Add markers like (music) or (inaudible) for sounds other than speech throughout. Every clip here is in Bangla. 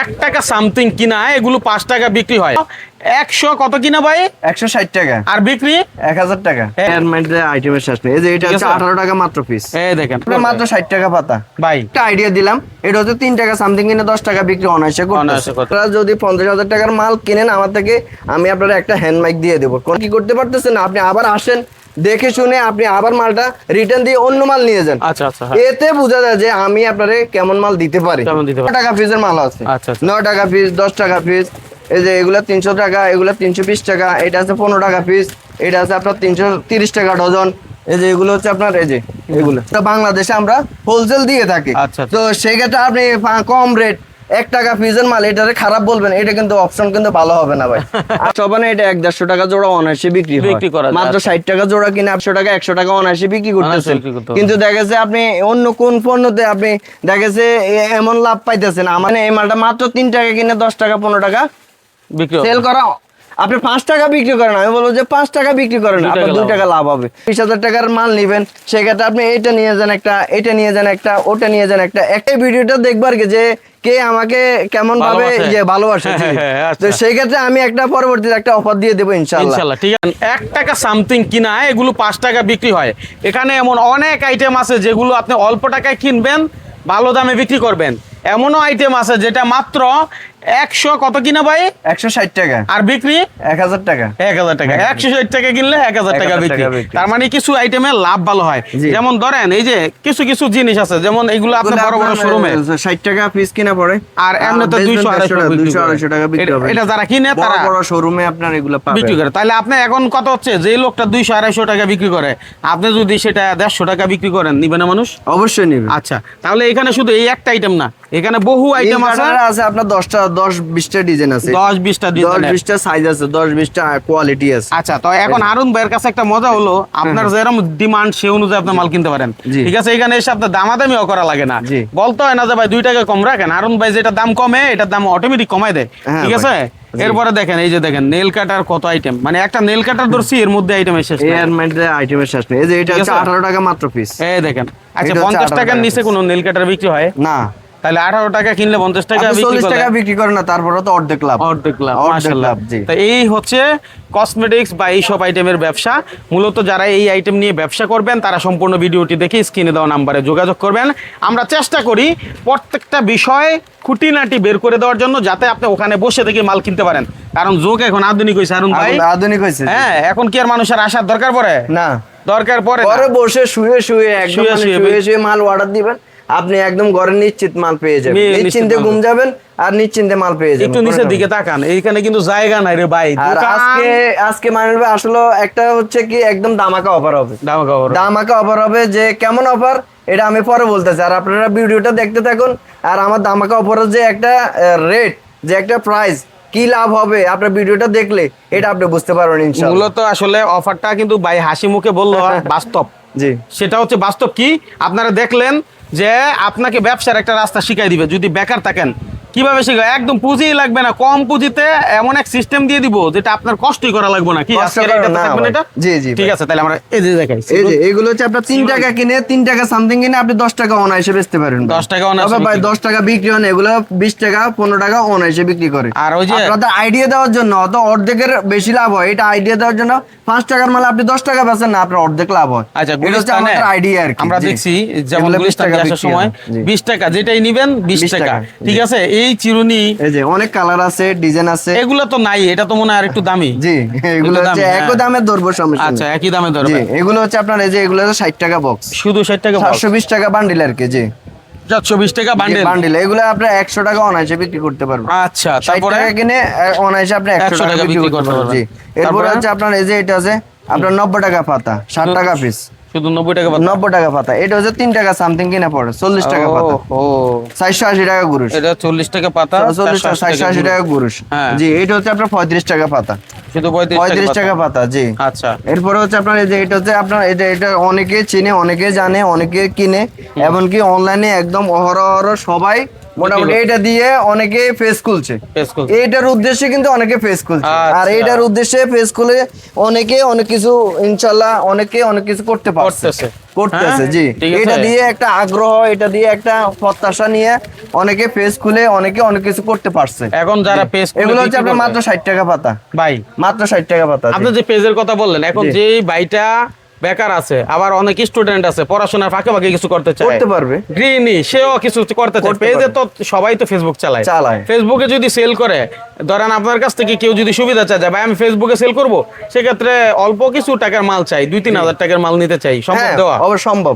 এক টাকা সামথিং কিনা এগুলো পাঁচ টাকা বিক্রি হয়। একশো কত কিনা ভাই? একশো ষাট টাকা। আর বিক্রি? এক হাজার টাকা। আইটেমের শেষ নেই। এই যে এটা হচ্ছে আঠারো টাকা মাত্র পিস এই দেখেন। মাত্র ষাট টাকা পাতা। ভাই। একটা আইডিয়া দিলাম। এটা হচ্ছে তিন টাকা সামথিং কিনে দশ টাকা বিক্রি অনায়াসে আপনারা যদি পঞ্চাশ হাজার টাকার মাল কিনেন আমার থেকে আমি আপনারা একটা হ্যান্ড মাইক দিয়ে দেবো। কোন কি করতে পারতেছেন? না আপনি আবার আসেন। দেখে শুনে আপনি আবার মালটা রিটার্ন দিয়ে অন্য মাল নিয়ে যান আচ্ছা আচ্ছা হ্যাঁ। এতে বোঝা যায় যে আমি আপনারে কেমন মাল দিতে পারি টাকা পিসের মাল আছে আচ্ছা, আচ্ছা। নয় টাকা পিস দশ টাকা পিস এই যে এগুলা তিনশো টাকা এগুলা তিনশো বিশ টাকা এটা আছে পনেরো টাকা পিস এটা আছে আপনার তিনশো তিরিশ টাকা ডজন এই যে এগুলো হচ্ছে আপনার এই যে এগুলো তো বাংলাদেশে আমরা হোলসেল দিয়ে থাকি আচ্ছা। তো সেক্ষেত্রে আপনি কম রেট এক টাকা ফিজের মাল এটারে খারাপ বলবেন এটা কিন্তু অপশন কিন্তু ভালো হবে না ভাই। (laughs) সবানে এটা এক দেড়শো টাকা জোড়া অনায়াসে বিক্রি বিক্রি করা মাত্র। ষাট টাকা জোড়া কিনে একশো টাকা একশো টাকা অনায়াসে বিক্রি করতেছেন। কিন্তু দেখেছে আপনি অন্য কোন পণ্যতে আপনি দেখেছে এমন লাভ পাইতেছেন। আমার এই মালটা মাত্র তিন টাকা কিনে দশ টাকা পনেরো টাকা বিক্রি সেল করা আপনি পাঁচ টাকা বিক্রি করেন আমি বলব যে পাঁচ টাকা বিক্রি করেন আপনার দুই টাকা লাভ হবে। বিশ হাজার টাকার মাল নিবেন সেক্ষেত্রে আপনি এটা নিয়ে যান একটা এটা নিয়ে যান একটা ওটা নিয়ে যান একটা। একটাই ভিডিওটা দেখবার যে কে আমাকে কেমন ভাবে যে ভালোবাসে। হ্যাঁ, হ্যাঁ, আচ্ছা। তো সেই ক্ষেত্রে আমি একটা পরবর্তীতে একটা অফার দিয়ে দেবো ইনশাল্লাহ ইনশাল্লাহ ঠিক আছে। এক টাকা সামথিং কিনা এগুলো পাঁচ টাকা বিক্রি হয়। এখানে এমন অনেক আইটেম আছে যেগুলো আপনি অল্প টাকায় কিনবেন ভালো দামে বিক্রি করবেন। এমনও আইটেম আছে যেটা মাত্র একশো কত কিনা ভাই? একশো ষাট টাকা। আর বিক্রি? এক হাজার টাকা। এক হাজার টাকা। একশো ষাট টাকা কিনলে এক হাজার টাকা বিক্রি। তার মানে কিছু আইটেমে লাভ ভালো হয়। যেমন ধরেন এই যে কিছু কিছু জিনিস আছে যেমন এগুলো আপনার বড় বড় শোরুমে ষাট টাকা পিস কিনা পড়ে। আর এমনি তো দুইশো আড়াইশো দুইশো আড়াইশো টাকা বিক্রি এটা- হবে। এটা যারা কিনে তারা বড় শোরুমে আপনার এগুলো বিক্রি করে। তাহলে আপনি এখন কত হচ্ছে? যে লোকটা দুইশো আড়াইশো টাকা বিক্রি করে আপনি যদি সেটা দেড়শো টাকা বিক্রি করেন নিবে না মানুষ? অবশ্যই নিবে। আচ্ছা তাহলে এখানে শুধু এই একটা আইটেম না। এখানে বহু আইটেম আছে। আছে আপনার দশটা দশ বিশটা ডিজাইন আছে। দশ বিশটা দশ বিশটা সাইজ আছে দশ বিশটা কোয়ালিটি আছে। আচ্ছা তো এখন হারুন ভাইয়ের কাছে একটা মজা হলো। আপনার যেরকম ডিমান্ড সে অনুযায়ী আপনি মাল কিনতে পারেন। ঠিক আছে এখানে এসে আপনার দামাদামিও করা লাগে না। বলতে হয় না যে ভাই দুই টাকা কম রাখেন। হারুন ভাই যেটা দাম কমে এটার দাম অটোমেটিক কমায় দেয়। হ্যাঁ ঠিক আছে? এরপরে দেখেন এই যে দেখেন নেল কাটার কত আইটেম মানে একটা নেল কাটার ধরছি এর মধ্যে আইটেম এসে এই এর মধ্যে আইটেমের শেষ নেই। এই যে এটা ঠিক হচ্ছে আছে? আঠারো টাকা মাত্র পিস এই দেখেন। আচ্ছা এটা হচ্ছে পঞ্চাশ টাকার নিচে কোনো নেল কাটার বিক্রি হয়? না। তাহলে আঠারো টাকা কিনলে পঞ্চাশ টাকা চল্লিশ টাকা বিক্রি করেন না তারপরে তো অর্ধেক লাভ। অর্ধেক লাভ অর্ধেক লাভ, জি। তা এই হচ্ছে কসমেটিক্স বা এইসব আইটেমের ব্যবসা। মূলত যারা এই আইটেম নিয়ে ব্যবসা করবেন তারা সম্পূর্ণ ভিডিওটি দেখে স্ক্রিনে দেওয়া নাম্বারে যোগাযোগ করবেন। আমরা চেষ্টা করি প্রত্যেকটা বিষয় খুঁটিনাটি বের করে দেওয়ার জন্য যাতে আপনি ওখানে বসে থেকে মাল কিনতে পারেন। কারণ যোগ এখন আধুনিক হয়েছে হারুন ভাই। আধুনিক হয়েছে হ্যাঁ এখন কি আর মানুষের আসার দরকার পড়ে? না। দরকার পড়ে। ঘরে বসে শুয়ে শুয়ে একদম শুয়ে মানে শুয়ে শুয়ে শুয়ে মাল অর্ডার দিবেন। আপনি একদম ঘরে নিশ্চিত মাল পেয়ে যাবেন। নিশ্চিন্তে মাল। ঘুম যাবেন আর নিশ্চিন্তে মাল পেয়ে যাবেন। একটু নিচের দিকে তাকান এইখানে কিন্তু জায়গা নাই রে ভাই। আর আজকে আজকে মানের ভাই আসলে একটা হচ্ছে কি একদম দামাকা অফার হবে। দাম খাবার দামাকা অফার হবে যে কেমন অফার এটা আমি পরে বলতেছি। আর আপনারা ভিডিওটা দেখতে থাকুন। আর আমার দামাকা অফারের যে একটা রেট যে একটা প্রাইস কি লাভ হবে আপনার ভিডিওটা দেখলে এটা আপনি বুঝতে পারবেন ইনশাআল্লাহ। মূলত আসলে অফারটা কিন্তু ভাই হাসি মুখে বলল (laughs) বাস্তব। জি। সেটা হচ্ছে বাস্তব কি? আপনারা দেখলেন যে আপনাকে ব্যবসার একটা রাস্তা শিখাই দিবে। যদি বেকার থাকেন কীভাবে শিখায় একদম পুঁজি লাগবে না কম পুঁজিতে এমন এক সিস্টেম দিয়ে দিব যেটা আপনার কষ্টই করা লাগবে না। কি জি, জি ঠিক আছে তাহলে আমরা এই যে দেখাই এই যে এগুলো হচ্ছে আপনার তিন টাকা কিনে তিন টাকা সামথিং কিনে আপনি দশ টাকা অনায়াসে বেচতে পারেন ভাই। 10 টাকা অনায়াসে ভাই বিক্রি। দশ টাকা বিক্রি হয় এগুলো বিশ টাকা পনেরো টাকা অনায়াসে বিক্রি করে। আর ওই যে- আপনাদের আইডিয়া দেওয়ার জন্য অত অর্ধেকের বেশি লাভ হয় এটা আইডিয়া দেওয়ার জন্য পাঁচ টাকার মাল আপনি দশ টাকা বেচেন না আপনার অর্ধেক লাভ হয়। আচ্ছা গুলিস্তানে আমাদের আইডিয়া আর কি। আমরা দেখছি যেমন এগুলো 20 টাকা সময় হয়। জি। বিশ টাকা যেটাই নিবেন বিশ 20 টাকা। টাকা, ঠিক আছে এই চিরুনি এই যে অনেক কালার আছে ডিজাইন আছে। এগুলো তো নাই এটা তো মনে হয় আর একটু দামি। জি এগুলো হচ্ছে একই হ্যাঁ। দামে ধরবো সমস্যা আচ্ছা একই দামে জি এগুলো হচ্ছে আপনার এই যে এগুলো হচ্ছে ষাট টাকা বক্স শুধু ষাট টাকা সাতশো বিশ টাকা বান্ডিল আর কি জি। চারশো বিশ টাকা বান্ডেল বান্ডিল এগুলো আপনি একশো টাকা অনায়াসে বিক্রি করতে পারবেন। আচ্ছা তারপরে? কিনে আহ, অনায়াসে আপনি একশো টাকা বিক্রি করতে পারবেন। জি এরপরে হচ্ছে আপনার এই যে এটা আছে আপনার নব্বই টাকা পাতা ষাট টাকা পিস শুধু নব্বই টাকা পাতা। নব্বই টাকা পাতা। এটা হচ্ছে তিন টাকা সামথিং কিনা পড়ে চল্লিশ টাকা পাতা। ও চারশো আশি টাকা গুরুষ এটা চল্লিশ টাকা পাতা চল্লিশ 480 টাকা হ্যাঁ। জি এটা হচ্ছে আপনার পঁয়ত্রিশ টাকা পাতা। শুধু পঁয়ত্রিশ পঁয়ত্রিশ টাকা টাকা পাতা জি। আচ্ছা। এরপরে হচ্ছে আপনার এই যে এটা হচ্ছে আপনার এটা এটা অনেকে চিনে অনেকে জানে অনেকে কিনে এমনকি অনলাইনে একদম অহরহ সবাই মোটামুটি এটা দিয়ে অনেকে ফেস খুলছে। এইটার উদ্দেশ্যে কিন্তু অনেকে ফেস খুলছে। আচ্ছা। আর এইটার উদ্দেশ্যে ফেস খুলে অনেকে অনেক কিছু ইনশাল্লাহ অনেকে অনেক কিছু করতে পারছে। করতেছে। হ্যাঁ, জি। এটা দিয়ে একটা আগ্রহ এটা দিয়ে একটা প্রত্যাশা নিয়ে অনেকে ফেস খুলে অনেকে অনেক কিছু করতে পারছে। এখন যারা পেজ এগুলো হচ্ছে আপনার মাত্র ষাট টাকা পাতা। ভাই মাত্র ষাট টাকা পাতা আপনি যে পেজের কথা বললেন এখন যে ভাইটা বেকার আছে আবার অনেক স্টুডেন্ট আছে পড়াশোনার ফাঁকে ফাঁকে কিছু করতে চায়। করতে পারবে। গৃহিণী সেও কিছু করতে চায়। পেজে তো সবাই তো ফেসবুক চালায়। চালায়। ফেসবুকে যদি সেল করে ধরেন আপনার কাছ থেকে কেউ যদি সুবিধা চায় ভাই আমি ফেসবুকে সেল করব সেক্ষেত্রে অল্প কিছু টাকার মাল চাই দুই তিন হাজার টাকার মাল নিতে চাই সম্ভব হ্যাঁ দেওয়া। অবশ্য সম্ভব।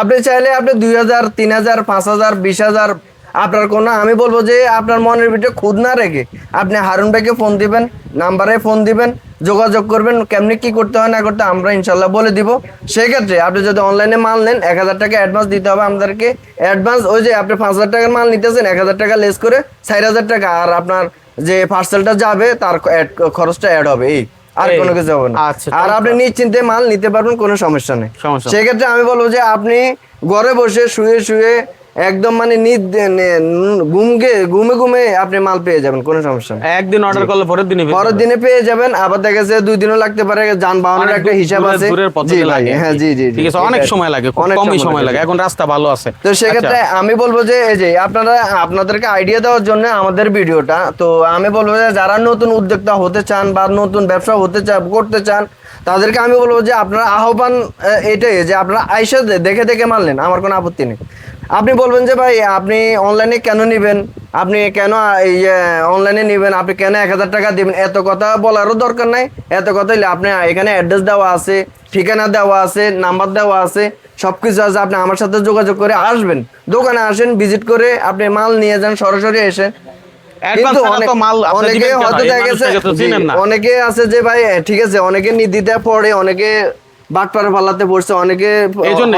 আপনি চাইলে আপনি দুই হাজার তিন হাজার পাঁচ হাজার বিশ হাজার আপনার কোনো আমি বলব যে আপনার মনের ভিতরে খুদ না রেখে আপনি হারুন ভাইকে ফোন দিবেন নাম্বারে ফোন দিবেন যোগাযোগ করবেন কেমনি কি করতে হয় না করতে আমরা ইনশাল্লাহ বলে দিব। সেক্ষেত্রে আপনি যদি অনলাইনে মাল নেন এক হাজার টাকা অ্যাডভান্স দিতে হবে আমাদেরকে। অ্যাডভান্স ওই যে আপনি পাঁচ হাজার টাকার মাল নিতেছেন এক হাজার টাকা লেস করে চার হাজার টাকা আর আপনার যে পার্সেলটা যাবে তার খরচটা অ্যাড হবে এই। আর কোনো কিছু হবে না। আচ্ছা, আর আপনি নিশ্চিন্তে মাল নিতে পারবেন কোনো সমস্যা নেই। সেক্ষেত্রে আমি বলব যে আপনি ঘরে বসে শুয়ে শুয়ে একদম মানে নিদ ঘুমকে ঘুমে ঘুমে আপনি মাল পেয়ে যাবেন কোনো সমস্যা একদিন অর্ডার করলে পরের দিনই পেয়ে পরের দিনে পেয়ে যাবেন আবার দেখা যাচ্ছে দুই দিনও লাগতে পারে যানবাহনের একটা হিসাব আছে। হ্যাঁ জি জি জি, ঠিক আছে অনেক সময় লাগে অনেক কমই সময় লাগে। এখন রাস্তা ভালো আছে। তো সেক্ষেত্রে আচ্ছা, আমি বলব যে এই যে আপনারা আপনাদেরকে আইডিয়া দেওয়ার জন্য আমাদের ভিডিওটা তো আমি বলব যে যারা নতুন উদ্যোক্তা হতে চান বা নতুন ব্যবসা হতে চান করতে চান তাদেরকে আমি বলব যে আপনারা আহ্বান এটাই যে আপনারা আইসা দেখে দেখে মানলেন আমার কোনো আপত্তি নেই। আপনি বলবেন যে ভাই আপনি অনলাইনে কেন নেবেন? আপনি কেন এই অনলাইনে নেবেন? আপনি কেন এক হাজার টাকা দিবেন? এত কথা বলারও দরকার নাই। এত কথা আপনি এখানে অ্যাড্রেস দেওয়া আছে ঠিকানা দেওয়া আছে নাম্বার দেওয়া আছে সব কিছু আছে। আপনি আমার সাথে যোগাযোগ করে আসবেন। দোকানে আসেন ভিজিট করে আপনি মাল নিয়ে যান সরাসরি এসে। অনেকে? হয়তো দেখা গেছে। অনেকে আছে যে ভাই ঠিক আছে অনেকে নিদিতে পড়ে অনেকে বাটপারে পাল্লাতে পড়ছে অনেকে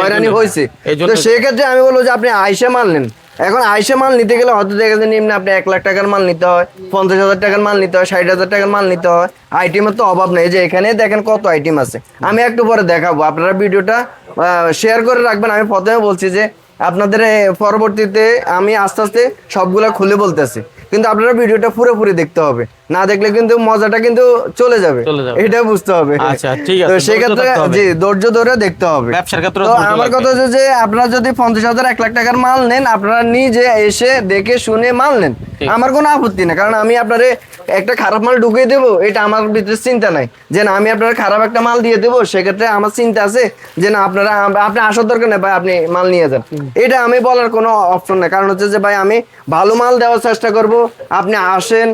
হয়রানি হয়েছে। তো সেক্ষেত্রে আমি বলব যে আপনি আইসে মানলেন এখন আইসে মাল নিতে গেলে হয়তো দেখা যাচ্ছে নিম্নে আপনি এক লাখ টাকার মাল নিতে হয় পঞ্চাশ হাজার টাকার মাল নিতে হয় ষাট হাজার টাকার মাল নিতে হয়। আইটেমের তো অভাব নেই। যে এখানে দেখেন কত আইটেম আছে। আমি একটু পরে দেখাবো। আপনারা ভিডিওটা শেয়ার করে রাখবেন। আমি প্রথমে বলছি যে আপনাদের পরবর্তীতে আমি আস্তে আস্তে সবগুলা খুলে বলতেছি। কিন্তু আপনারা ভিডিওটা পুরোপুরি দেখতে হবে। না দেখলে কিন্তু মজাটা কিন্তু চলে যাবে। এটা বুঝতে হবে। আচ্ছা, ঠিক আছে, সেক্ষেত্রে জি ধৈর্য ধরে দেখতে হবে। ব্যবসার ক্ষেত্রে তো আমার কথা হচ্ছে যে আপনারা যদি পঞ্চাশ হাজার এক লাখ টাকার মাল নেন আপনারা নিজে এসে দেখে শুনে মাল নেন। আমার কোনো আপত্তি না কারণ আমি আপনারে একটা খারাপ মাল ঢুকিয়ে দেবো এটা আমার ভিতরে চিন্তা নাই। যে না আমি আপনার খারাপ একটা মাল দিয়ে দেবো সেক্ষেত্রে আমার চিন্তা আছে যে না আপনারা আপনি আসার দরকার নেই ভাই আপনি মাল নিয়ে যান। এটা আমি বলার কোনো অপশন নেই কারণ হচ্ছে যে ভাই আমি ভালো মাল দেওয়ার চেষ্টা করব আপনি আসেন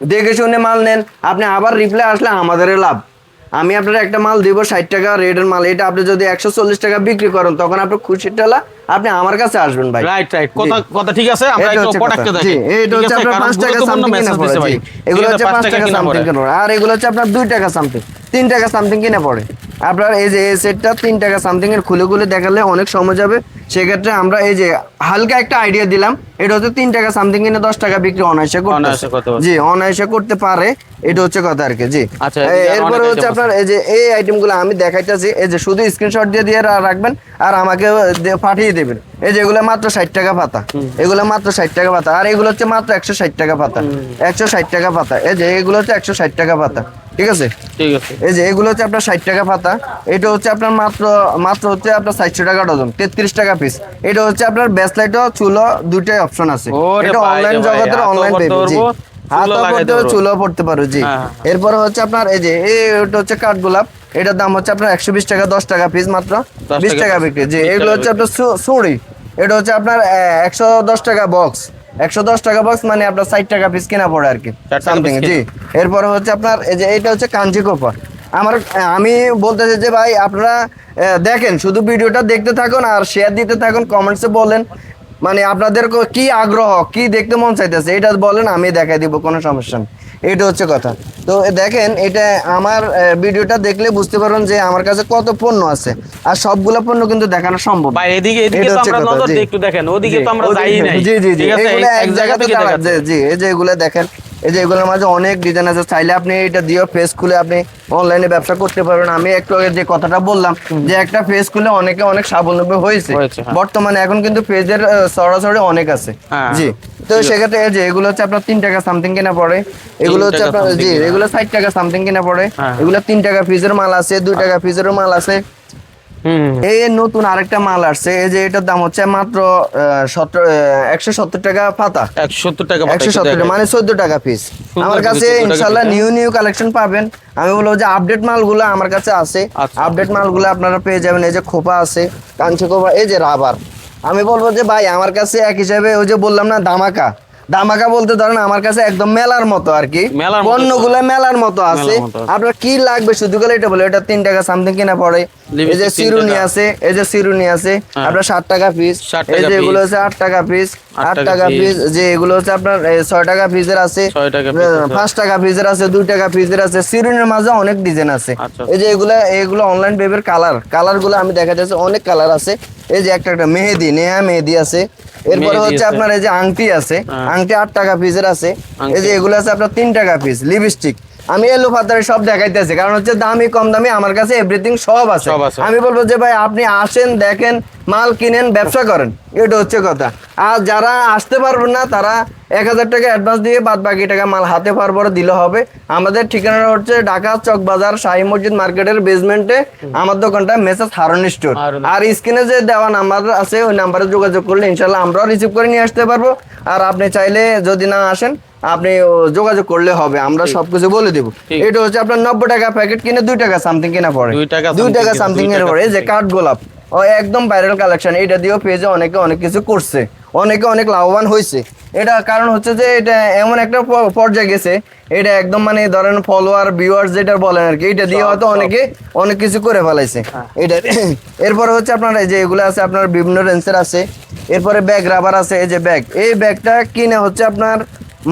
দেখে শুনে মাল নেন। আপনি আবার রিপ্লাই আসলে আমাদের লাভ। আমি আপনার একটা মাল দেবো ষাট টাকা রেটের মাল। এটা আপনি যদি একশো চল্লিশ টাকা বিক্রি করেন তখন আপনি খুশির টালা আপনি আমার কাছে আসবেন ভাই। রাইট রাইট কথা কথা ঠিক আছে? আমরা এটা একটু হচ্ছে প্রোডাক্টে দেখি এটা হচ্ছে আপনার পাঁচ টাকা সামথিং কিনা পড়ে এগুলো হচ্ছে পাঁচ টাকা সামথিং কিনা পড়ে। আর এগুলো হচ্ছে আপনার দুই টাকা সামথিং তিন টাকা সামথিং কিনে পড়ে। আপনার এই যে এই সেটটা তিন টাকা সামথিং এর খুলে খুলে দেখালে অনেক সময় যাবে। সেক্ষেত্রে আমরা এই যে হালকা একটা আইডিয়া দিলাম এটা হচ্ছে তিন টাকা সামথিং কিনে দশ টাকা বিক্রি অনায়াসে করতে। জি অনায়াসে করতে পারে এটা হচ্ছে কথা আর কি জি। আচ্ছা, এরপরে হচ্ছে আপনার এই যে এই আইটেমগুলো আমি দেখাইতেছি এই যে শুধু স্ক্রিনশট দিয়ে দিয়ে রাখবেন আর আমাকে পাঠিয়ে দেবেন। এই যে এগুলো মাত্র ষাট টাকা পাতা। এগুলো মাত্র ষাট টাকা পাতা। আর এগুলো হচ্ছে মাত্র একশো ষাট টাকা পাতা। একশো ষাট টাকা পাতা। এই যে এগুলো হচ্ছে একশো ষাট টাকা পাতা। ঠিক আছে? ঠিক আছে। এই যে এগুলো হচ্ছে আপনার ষাট টাকা পাতা। এটা হচ্ছে আপনার মাত্র মাত্র হচ্ছে আপনার ষাটশো টাকা ডজন তেত্রিশ টাকা পিস এটা হচ্ছে আপনার ব্যাসলাইটও চুলো দুইটাই অপশন আছে। এটা অনলাইন জগতের অনলাইন হাতও লাগাইতে করতে চুলো পড়তে পারো জি। হ্যাঁ, এরপরে হচ্ছে আপনার এই যে এই ওটা হচ্ছে কাঠগোলাপ। এটার দাম হচ্ছে আপনার একশো বিশ টাকা দশ টাকা পিস মাত্র। বিশ টাকা বিক্রি জি। এগুলো হচ্ছে আপনার সুড়ি। এটা হচ্ছে আপনার একশো দশ টাকা বক্স একশো দশ টাকা বক্স মানে আপনার ষাট টাকা পিস কেনা পড়ে আর কি সামথিং জি। এরপরে হচ্ছে আপনার এই যে এটা হচ্ছে কাঞ্জি কপার আমার আমি বলতে চাই যে ভাই আপনারা দেখেন শুধু ভিডিওটা দেখতে থাকুন আর শেয়ার দিতে থাকুন কমেন্টসে বলেন। মানে আপনাদের কি আগ্রহ কি দেখতে মন চাইতেছে এটা বলেন আমি দেখাই দিব কোনো সমস্যা নেই। এটা হচ্ছে কথা। তো দেখেন এটা আমার ভিডিওটা দেখলে বুঝতে পারবেন যে আমার কাছে কত পণ্য আছে। আর সবগুলো পণ্য কিন্তু দেখানো সম্ভব ভাই এদিকে এদিকে তো আমরা নজর জি। একটু দেখেন ওদিকে জি, তো আমরা যাই নাই। জি জি জি। এগুলো এক জায়গাতে থেকে দেখাচ্ছি। জি এই যে এগুলো দেখেন এই যে এগুলোর মাঝে অনেক ডিজাইন আছে। চাইলে আপনি এটা দিয়েও পেজ খুলে আপনি অনলাইনে ব্যবসা করতে পারবেন। আমি একটু আগে যে কথাটা বললাম যে একটা ফেস খুলে অনেকে অনেক স্বাবলম্বী হয়েছে। হ্যাঁ। বর্তমানে এখন কিন্তু পেজের সরাসরি অনেক আছে। হ্যাঁ। জি। তো সেক্ষেত্রে এই যে এগুলো হচ্ছে আপনার তিন টাকা সামথিং কিনা পড়ে। এগুলো হচ্ছে আপনার জি এগুলো ষাট টাকা সামথিং কিনা পড়ে। হ্যাঁ। এগুলো তিন টাকা ফিজের মাল আছে দুই টাকা পিসেরও মাল আছে। এই নতুন আরেকটা মাল আসছে এই যে এটার দাম হচ্ছে মাত্র একশো সত্তর টাকা পাতা। একশো সত্তর টাকা একশো সত্তর মানে চোদ্দ টাকা পিস আমার কাছে 14 ইনশাল্লাহ নিউ নিউ কালেকশন পাবেন। আমি বলব যে আপডেট মালগুলো আমার কাছে আছে। আচ্ছা। আপডেট মালগুলো আপনারা পেয়ে যাবেন এই যে খোপা আছে কাঞ্চি খোপা এই যে রাবার আমি বলব যে ভাই আমার কাছে এক হিসাবে ওই যে বললাম না দামাকা। দামাকা বলতে ধরেন আমার কাছে একদম মেলার মতো আর কি। পণ্যগুলো মেলার মতো আছে। আছে। আপনার কি লাগবে শুধু গেলে এটা বলে এটা তিন টাকা সামথিং কিনা পড়ে। এই যে সিরুনি আছে এই যে সিরুনি আছে হ্যাঁ। আপনার ষাট টাকা পিস এই যে এগুলো। হচ্ছে আট টাকা পিস আট টাকা পিস যে এগুলো হচ্ছে আপনার ছয় টাকা পিসের আছে আছে। পাঁচ টাকা পিসের আছে দুই টাকা পিসের আছে। সিরুনের মাঝে অনেক ডিজাইন আছে। আচ্ছা। এই যে এগুলো এগুলো অনলাইন বেবের কালার কালারগুলো আমি দেখা যাচ্ছে অনেক কালার আছে। এই যে একটা একটা মেহেদি নেহা মেহেদি আছে। এরপরে হচ্ছে আপনার এই যে আংটি আছে হ্যাঁ। আংটি আট টাকা পিসের আছে। এই যে এগুলো আছে আপনার তিন টাকা পিস লিপস্টিক আমি এলো ফাতারে সব দেখাইতেছি কারণ হচ্ছে দামি কম দামি আমার কাছে এভরিথিং সব আছে। আমি বলব যে ভাই আপনি আসেন দেখেন মাল কিনেন ব্যবসা করেন। এটা হচ্ছে কথা। আর যারা আসতে পারবেন না তারা এক হাজার টাকা অ্যাডভান্স দিয়ে বাদ বাকি টাকা মাল হাতে পাওয়ার পরে দিলে হবে। আমাদের ঠিকানাটা হচ্ছে ঢাকা চক বাজার শাহী মসজিদ মার্কেটের বেসমেন্টে আমার দোকানটা মেসেজ হারন স্টোর। আর স্ক্রিনে যে দেওয়া নাম্বার আছে ওই নাম্বারে যোগাযোগ করলে ইনশাল্লাহ আমরাও রিসিভ করে নিয়ে আসতে পারব। আর আপনি চাইলে যদি না আসেন আপনি যোগাযোগ করলে হবে। আমরা সবকিছু বলে দেবো। এটা হচ্ছে আপনার নব্বই টাকা প্যাকেট কিনে দুই টাকা সামথিং কিনা পড়ে। দুই টাকা সামথিং এর পরে। যে কাঠ গোলাপ। ও একদম ভাইরাল কালেকশন এটা দিয়েও পেজে অনেকে অনেক কিছু করছে। অনেকে অনেক লাভবান হয়েছে। এটা কারণ হচ্ছে যে এটা এমন একটা পর্যায়ে গেছে এটা একদম মানে ধরেন ফলোয়ার ভিউয়ার্স যেটা বলেন আর কি এটা দিয়ে হয়তো অনেকে অনেক কিছু করে ফেলাইছে। এটা (coughs) এরপরে হচ্ছে আপনার এই যে এগুলো আছে আপনার বিভিন্ন রেঞ্জের আছে। এরপরে ব্যাগ রাবার আছে এই যে ব্যাগ এই ব্যাগটা কিনে হচ্ছে আপনার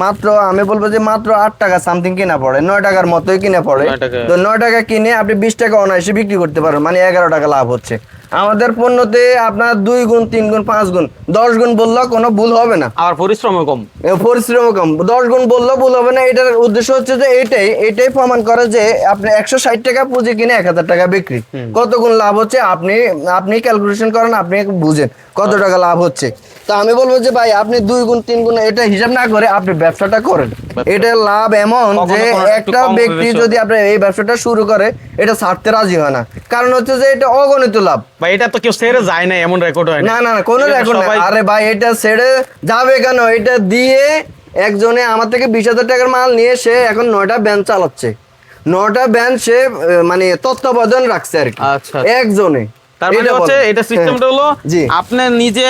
মাত্র আমি বলব যে মাত্র আট টাকা সামথিং কিনা পড়ে নয় টাকার মতোই কিনে পড়ে। তো নয় টাকা কিনে আপনি বিশ টাকা অনায়াসে বিক্রি করতে পারেন মানে এগারো টাকা লাভ হচ্ছে। আমাদের পণ্যতে আপনার দুই গুণ তিন গুণ পাঁচ গুণ দশ গুণ বললেও কোনো ভুল হবে না। আর পরিশ্রম কম। পরিশ্রম কম। দশ গুণ বললেও ভুল হবে না এটার উদ্দেশ্য হচ্ছে যে এটাই এটাই প্রমাণ করে যে আপনি একশো ষাট টাকা পুঁজি কিনে এক হাজার টাকা বিক্রি। কত গুণ লাভ হচ্ছে আপনি আপনি ক্যালকুলেশন করেন আপনি বুঝেন কত টাকা লাভ হচ্ছে। তো আমি বলব যে ভাই আপনি দুই গুণ তিন গুণ এটা হিসাব না করে আপনি ব্যবসাটা করেন। এটা লাভ এমন যে একটা ব্যক্তি যদি আপনার এই ব্যবসাটা শুরু করে এটা ছাড়তে রাজি হয় না। কারণ হচ্ছে যে এটা অগণিত লাভ। বা এটা তো কেউ সেরে যায় না এমন রেকর্ড হয় না না না কোনো রেকর্ড সবাই- আরে ভাই এটা ছেড়ে যাবে কেন? এটা দিয়ে একজনে আমার থেকে বিশ হাজার টাকার মাল নিয়ে সে এখন নয়টা ব্যান চালাচ্ছে। নয়টা ব্যান সে মানে তত্ত্বাবধান রাখছে আর কি। আচ্ছা। একজনে। তার মানে হচ্ছে এটা সিস্টেমটা হলো আপনি নিজে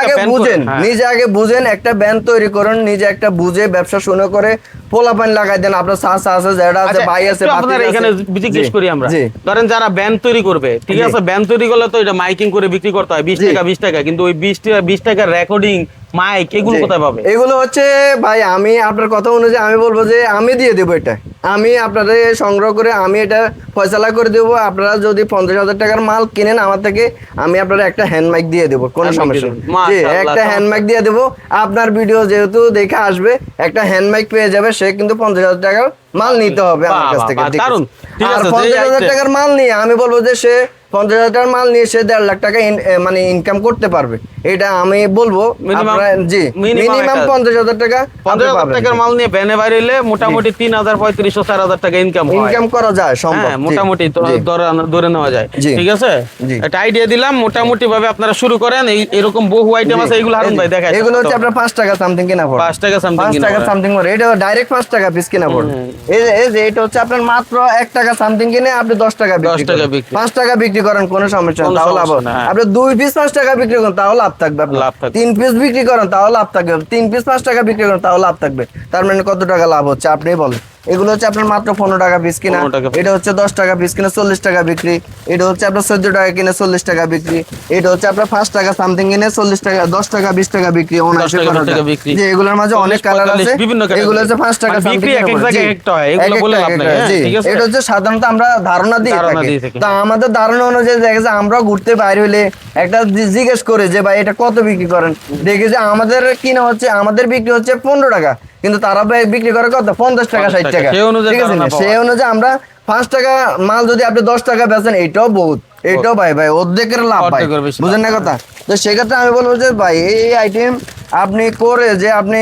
আগে বুঝেন হ্যাঁ। নিজে আগে বুঝেন একটা ব্যান তৈরি করেন নিজে একটা বুঝে ব্যবসা শুরু করে পোলা পানি লাগাই দেন আপনার সাস আছে জেডা আছে আচ্ছা, ভাই আছে আপনার এখানে। জিজ্ঞেস করি আমরা। ধরেন যারা ব্যান্ড তৈরি করবে ঠিক আছে ব্যান্ড তৈরি করলে তো এটা মাইকিং করে বিক্রি করতে হয় বিশ জি। টাকা বিশ টাকা কিন্তু ওই বিশ টাকা বিশ টাকার রেকর্ডিং মাইক এগুলো কোথায় পাবে? এগুলো হচ্ছে ভাই আমি আপনার কথা অনুযায়ী আমি বলব যে আমি দিয়ে দেবো এটা। আমি আপনাদের সংগ্রহ করে আমি এটা ফয়সালা করে দেবো। আপনারা যদি পঞ্চাশ হাজার টাকার মাল কিনেন আমার থেকে আমি আপনারা একটা হ্যান্ড মাইক দিয়ে দেবো কোনো সমস্যা। জি একটা হ্যান্ড মাইক দিয়ে দেবো। আপনার ভিডিও যেহেতু দেখে আসবে একটা হ্যান্ড মাইক পেয়ে যাবে সে কিন্তু পঞ্চাশ হাজার টাকার মাল নিতে হবে আমার কাছ থেকে। আর পঞ্চাশ হাজার টাকার মাল নিয়ে আমি বলব যে সে পঞ্চাশ হাজার মাল নিয়ে সে দেড় লাখ টাকা মানে ইনকাম করতে পারবে। এটা আমি বলব জি মিনিমাম পঞ্চাশ হাজার টাকা পঞ্চাশ হাজার টাকার মাল নিয়ে ব্যানে বাইরে মোটামুটি তিন হাজার পঁয়ত্রিশশো চার হাজার টাকা ইনকাম ইনকাম করা যায় সম্ভব। হ্যাঁ মোটামুটি ধরে- নেওয়া যায়। ঠিক আছে? একটা আইডিয়া দিলাম মোটামুটি ভাবে আপনারা শুরু করেন। এরকম বহু আইটেম আছে এইগুলো হারুন ভাই দেখায় এগুলো হচ্ছে আপনার পাঁচ টাকা সামথিং কিনা পড়ে। পাঁচ টাকা something পাঁচ টাকা সামথিং পড়ে। এটা ডাইরেক্ট পাঁচ টাকা পিস কিনা পড়ে। এই যে- এটা হচ্ছে আপনার মাত্র এক টাকা সামথিং কিনে আপনি দশ টাকা দশ টাকা বিক্রি। পাঁচ টাকা বিক্রি করেন কোনো সমস্যা নেই তাও লাভ। আপনি দুই পিস পাঁচ টাকা বিক্রি করেন তাও লাভ থাকবে আপনার। লাভ থাকবে। তিন পিস বিক্রি করেন তাও লাভ থাকবে তিন পিস পাঁচ টাকা বিক্রি করেন তাও লাভ থাকবে তার মানে কত টাকা লাভ হচ্ছে আপনি বলেন এগুলো হচ্ছে আপনার মাত্র পনেরো টাকা পিস কিনা 15 টাকা piece। এটা হচ্ছে দশ টাকা পিস কিনে চল্লিশ টাকা বিক্রি এটা হচ্ছে আপনার চোদ্দ টাকা কিনে চল্লিশ টাকা বিক্রি এটা হচ্ছে আপনার পাঁচ টাকা সামথিং কিনে চল্লিশ টাকা দশ টাকা বিশ টাকা বিক্রি অনায়াসে টাকা, করা 20 টাকা যায়। বিক্রি। যে এগুলোর মাঝে অনেক কালার আছে 45 বিভিন্ন category। এগুলো হচ্ছে পাঁচ টাকা মানে হয়? এটা হচ্ছে সাধারণত আমরা ধারণা দিয়ে ধারণা থাকি তা আমাদের ধারণা অনুযায়ী দেখা যায় আমরা ঘুরতে বাইরে হলে একটা জিজ্ঞেস করে যে ভাই এটা কত বিক্রি করেন দেখে যে আমাদের কিনা হচ্ছে আমাদের বিক্রি হচ্ছে পনেরো টাকা কিন্তু তারা বিক্রি করে কত পঞ্চাশ টাকা 50 ষাট টাকা। সেই অনুযায়ী আমরা পাঁচ টাকা মাল যদি আপনি দশ টাকা বেচেন এইটাও বহুত। ভাই ভাই অর্ধেকের লাভ ভাই। বুঝেন না কথা? তো সেক্ষেত্রে আমি বলব যে ভাই এই আইটেম আপনি করে যে আপনি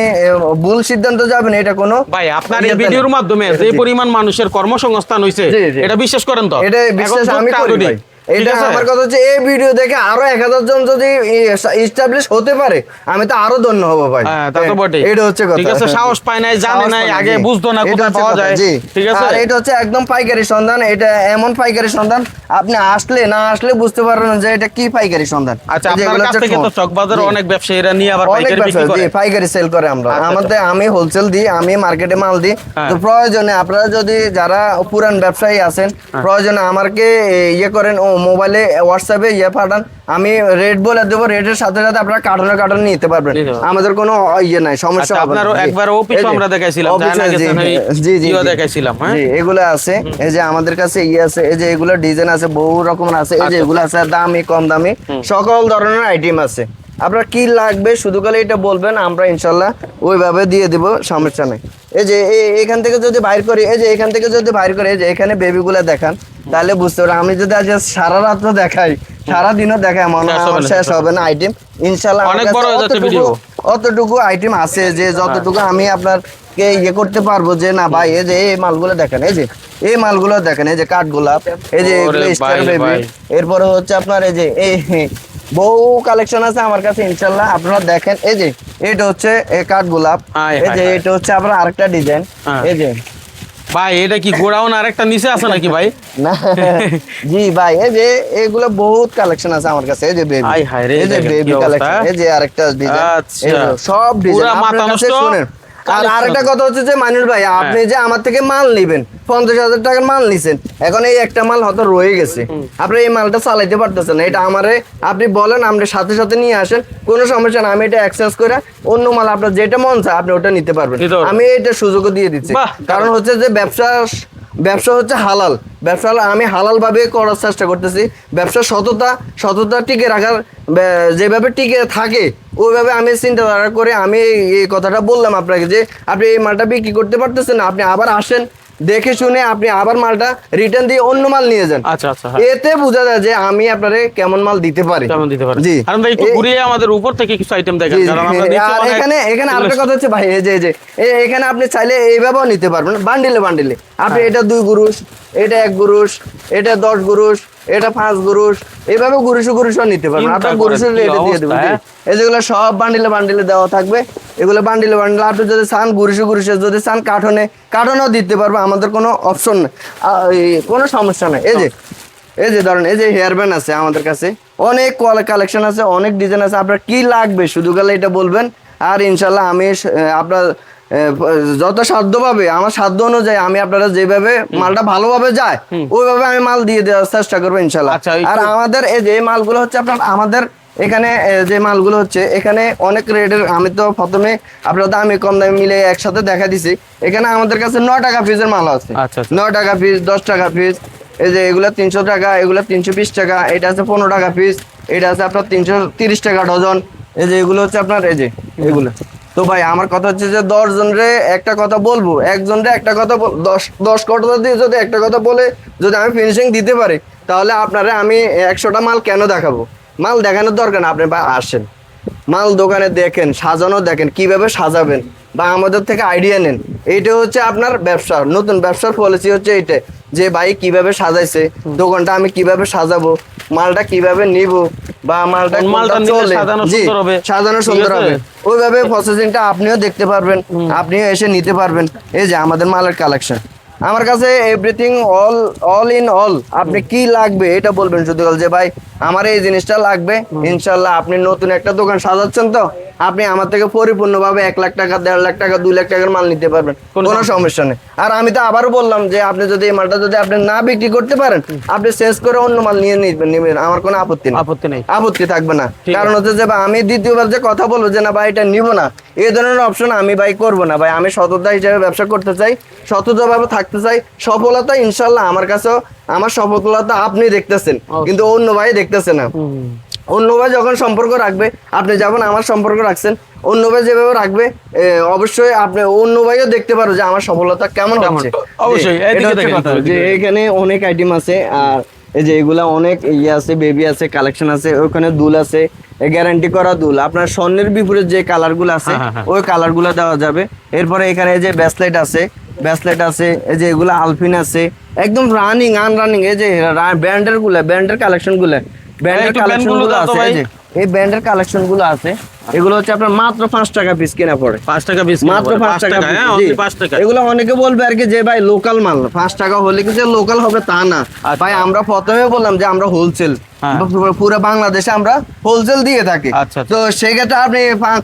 ভুল সিদ্ধান্ত যাবেন এটা কোনো ভাই আপনার এই ভিডিওর মাধ্যমে যে পরিমাণ মানুষের কর্মসংস্থান হয়েছে। এটা বিশ্বাস করেন তো? এটা বিশ্বাস আমি করি এটা আমার কথা হচ্ছে এই ভিডিও দেখে আরও এক হাজার জন যদি ইস্টাবলিশ হতে পারে আমি তো আরও ধন্য হব ভাই। হ্যাঁ, তা তো বটেই। এটা হচ্ছে কথা। ঠিক আছে, সাহস পায় নাই, জানে নাই, আগে বুঝতো না কোথায় পাওয়া যায়। ঠিক আছে? আর এটা হচ্ছে একদম পাইকারি সন্ধান এটা এমন পাইকারি সন্ধান আপনি আসলে না আসলে বুঝতে পারবেন যে এটা কি পাইকারি সন্ধান। আচ্ছা আপনার কাছ থেকে তো চকবাজার অনেক ব্যবসায়ীরা নিয়ে আবার পাইকারি বিক্রি করে। পাইকারি সেল করে আমরা। আচ্ছা, আমাদের আমি হোলসেল দিই আমি মার্কেটে মাল দিই। হ্যাঁ। তো প্রয়োজনে আপনারা যদি যারা পুরান ব্যবসায়ী আছেন হ্যাঁ। প্রয়োজনে আমাকে ইয়ে করেন মোবাইলে হোয়াটসঅ্যাপে ইয়ে পাঠান আমি রেট বলে দেবো রেটের সাথে সাথে আপনারা কার্টনে কার্টনে নিতে পারবেন আমাদের কোনো ইয়ে নাই সমস্যা আচ্ছা, হবে না। আপনারও একবার অফিসও আমরা দেখাইছিলাম, জি, জি। দেখাইছিলাম, হ্যাঁ? জি, এগুলো আছে এই যে আমাদের কাছে ইয়ে আছে এই যে এগুলো ডিজাইন আছে বহু রকমের আছে এই যে আচ্ছা। এগুলো আছে দামি কম দামি সকল ধরনের আইটেম আছে আপনার কি লাগবে শুধু খালি এটা বলবেন আমরা ইনশাল্লাহ ওইভাবে দিয়ে দিব সমস্যা নেই এই যে এখান থেকে যদি বাইর করি এই যে এখান থেকে যদি বাইর করি এই যে এখানে বেবিগুলো দেখান তাহলে বুঝতে পারবেন আমি যদি আজ সারা রাত্র দেখাই সারা দিনও দেখাই মনে হয় আমার শেষ হবে না। আইটেম ইনশাল্লাহ অনেক বড় হয়ে যাচ্ছে ভিডিও। অতটুকু আইটেম আছে যে যতটুকু আমি আপনারকে ইয়ে করতে পারব যে না ভাই এই যে এই মালগুলো দেখেন এই যে এই মালগুলো দেখেন এই যে কাঠ গোলাপ এই যে স্টার বেবি এরপরে হচ্ছে আপনার এই যে এই বহু কালেকশন আছে আমার কাছে ইনশাল্লাহ আপনারা দেখেন এই যে এটা হচ্ছে এই কাঠ গোলাপ এই যে এটা হচ্ছে আপনার আরেকটা ডিজাইন হ্যাঁ। এই যে ভাই এটা কি গোডাউন আরেকটা নিচে আছে নাকি ভাই? না জি ভাই এই যে এগুলো বহুত কালেকশন আছে আমার কাছে এই যে বেবি আই হায় রে, এই যে বেবি কালেকশন এই যে আরেকটা ডিজাইন আচ্ছা। সব ডিজাইন পুরা মাথা নষ্ট শুনেন আর আরেকটা কথা হচ্ছে যে মানুষ ভাই আপনি যে আমার থেকে মাল নিবেন পঞ্চাশ হাজার টাকার মাল নিছেন এখন এই একটা মাল হয়তো রয়ে গেছে। আপনি এই মালটা চালাইতে পারতেছেন এটা আমারে আপনি বলেন আপনি সাথে সাথে নিয়ে আসেন কোনো সমস্যা না আমি এটা এক্সচেঞ্জ করে অন্য মাল আপনার যেটা মন চায় আপনি ওটা নিতে পারবেন। আমি এটা সুযোগও দিয়ে দিচ্ছি। কারণ হচ্ছে যে ব্যবসা ব্যবসা হচ্ছে হালাল। ব্যবসা আমি হালাল ভাবে করার চেষ্টা করতেছি। ব্যবসা সততা সততা টিকে রাখার যেভাবে টিকে থাকে ওইভাবে আমি চিন্তাধারা করে আমি এই- কথাটা বললাম আপনাকে যে আপনি এই মালটা বিক্রি করতে পারতেছেন না আপনি আবার আসেন দেখে শুনে আপনি আবার মালটা রিটার্ন দিয়ে অন্য মাল নিয়ে যান। আচ্ছা আচ্ছা হ্যাঁ। এতে বোঝা যায় যে আমি আপনারে কেমন মাল দিতে পারি। কেমন দিতে পারেন জি। কারণ ভাই একটু ঘুরিয়ে আমাদের উপর থেকে কিছু আইটেম দেখেন কারণ আমরা আর এখানে এখানে আরেকটা কথা হচ্ছে ভাই এই যে এই যে এখানে আপনি চাইলে এইভাবেও নিতে পারবেন বান্ডিলে বান্ডিলে আপনি হ্যাঁ। এটা দুই গুরুষ এটা এক গুরুষ এটা দশ গুরুষ এটা পাঁচ গুরুষ এইভাবে গুরুষ গুরুষও নিতে পারবেন। আপনার গুরুষের রেটে দিয়ে দেবো অবস্থা, হ্যাঁ? এই যেগুলো সব বান্ডিলে বান্ডিলে দেওয়া থাকবে এগুলো বান্ডিলে বান্ডিলে আপনি যদি চান গুরুষে গুরুষে যদি চান কাঠনে কাঠনেও দিতে পারবে আমাদের কোনো অপশন নেই। কোনো সমস্যা নেই। এই যে এই যে ধরেন এই যে হেয়ার ব্যান্ড আছে আমাদের কাছে অনেক কালেকশন আছে অনেক ডিজাইন আছে। আপনার কি লাগবে? শুধু গেলে এটা বলবেন। আর ইনশাল্লাহ আমি আপনার যত সাধ্য পাবে আমার সাধ্য অনুযায়ী আমি আপনারা যেভাবে মালটা ভালোভাবে যায় ওইভাবে আমি মাল দিয়ে দেওয়ার চেষ্টা করব ইনশাল্লাহ আচ্ছা, আর আমাদের এই যে মালগুলো হচ্ছে আপনার আমাদের এখানে যে মালগুলো হচ্ছে এখানে অনেক রেটের আমি তো প্রথমে আপনার দামি কম দামি মিলে একসাথে দেখা দিছি। এখানে আমাদের কাছে নয় টাকা পিসের মাল আছে। আচ্ছা, আচ্ছা। নয় টাকা পিস দশ টাকা পিস এই যে এগুলো তিনশো টাকা এগুলো তিনশো বিশ টাকা এটা আছে পনেরো টাকা পিস এটা আছে আপনার তিনশো তিরিশ টাকা ডজন এই যে এগুলো হচ্ছে আপনার এই যে এগুলো। তো ভাই, আমার কথা হচ্ছে যে দশ জনরে একটা কথা বলব একজনরে একটা কথা দশ দশ কথা দিয়ে যদি একটা কথা বলে, যদি আমি ফিনিশিং দিতে পারি, তাহলে আপনারা আমি একশোটা মাল কেন দেখাবো? মাল দেখানোর দরকার না, আপনি বা আসেন। মাল দোকানে দেখেন, সাজানো দেখেন, কীভাবে সাজাবেন, বা আমাদের থেকে আইডিয়া নেন। এইটা হচ্ছে আপনার ব্যবসা, নতুন ব্যবসার পলিসি হচ্ছে এইটা যে ভাই কীভাবে সাজাইছে, দোকানটা আমি কীভাবে সাজাবো মালটা কীভাবে নিব? বা মালটা মালটা চলে? সাজানো হবে। সুন্দর হবে। ওইভাবে প্রসেসিংটা আপনিও দেখতে পারবেন আপনিও এসে নিতে পারবেন। এই যে আমাদের মালের কালেকশন আমার কাছে everything all all in all আপনি কি লাগবে এটা বলবেন যদি বল যে ভাই আমার এই জিনিসটা লাগবে। ইনশাল্লাহ আপনি নতুন একটা দোকান সাজাচ্ছেন তো আপনি আমার থেকে পরিপূর্ণভাবে এক লাখ টাকা দেড় লাখ টাকা দুই লাখ টাকার মাল নিতে পারবেন। কোনো সমস্যা নেই। আর আমি তো আবারও বললাম যে আপনি যদি এই মালটা যদি আপনি না বিক্রি করতে পারেন আপনি শেষ করে অন্য মাল নিয়ে নিবেন নিবেন। আমার কোনো আপত্তি নেই। আপত্তি নেই। আপত্তি থাকবে না। কারণ হচ্ছে যে আমি দ্বিতীয়বার যে কথা বলব যে না ভাই এটা নিব না। এই ধরনের অপশন আমি ভাই করব না। ভাই আমি সততা হিসেবে ব্যবসা করতে চাই সততাভাবে থাকতে চাই। সফলতা ইনশাল্লাহ আমার কাছেও আমার সফলতা আপনি দেখতেছেন। কিন্তু অন্য ভাই দেখতেছে না। অন্য ভাই যখন সম্পর্ক রাখবে আপনি যেমন আমার সম্পর্ক রাখছেন অন্য ভাই যেভাবে রাখবে অবশ্যই আপনি অন্য ভাইও দেখতে পারো যে আমার সফলতা কেমন? হচ্ছে। অবশ্যই, যে এখানে অনেক আইটেম আছে আর এই যে এগুলা অনেক ইয়ে আছে বেবি আছে কালেকশন আছে ওখানে দুল আছে গ্যারান্টি করা দুল। আপনার স্বর্ণের বিপরীত যে কালারগুলো আছে হ্যাঁ, হ্যাঁ, হ্যাঁ। ওই কালারগুলো দেওয়া যাবে। এরপরে এখানে এই যে ব্যাসলেট আছে ব্যাসলেট আছে এই যে এগুলা আলফিন আছে একদম রানিং আন রানিং এই যে ব্র্যান্ডেরগুলা ব্র্যান্ডের কালেকশনগুলা। ব্র্যান্ডের একটু কালেকশন brand গুলো গুলো দাও তো আছে এই ব্র্যান্ডের কালেকশনগুলো আছে। এগুলো হচ্ছে আপনার মাত্র পাঁচ টাকা পিস কেনা পড়ে। পাঁচ টাকা পিস মাত্র পাঁচ টাকা হ্যাঁ পাঁচ টাকা। এগুলো অনেকে বলবে আর কি যে ভাই লোকাল মাল পাঁচ টাকা হলে কি যে লোকাল হবে তা না? আচ্ছা। ভাই আমরা প্রথমে বললাম যে আমরা হোলসেল হ্যাঁ। পুরো বাংলাদেশে আমরা হোলসেল দিয়ে থাকি। আচ্ছা, আচ্ছা। তো সেক্ষেত্রে আপনি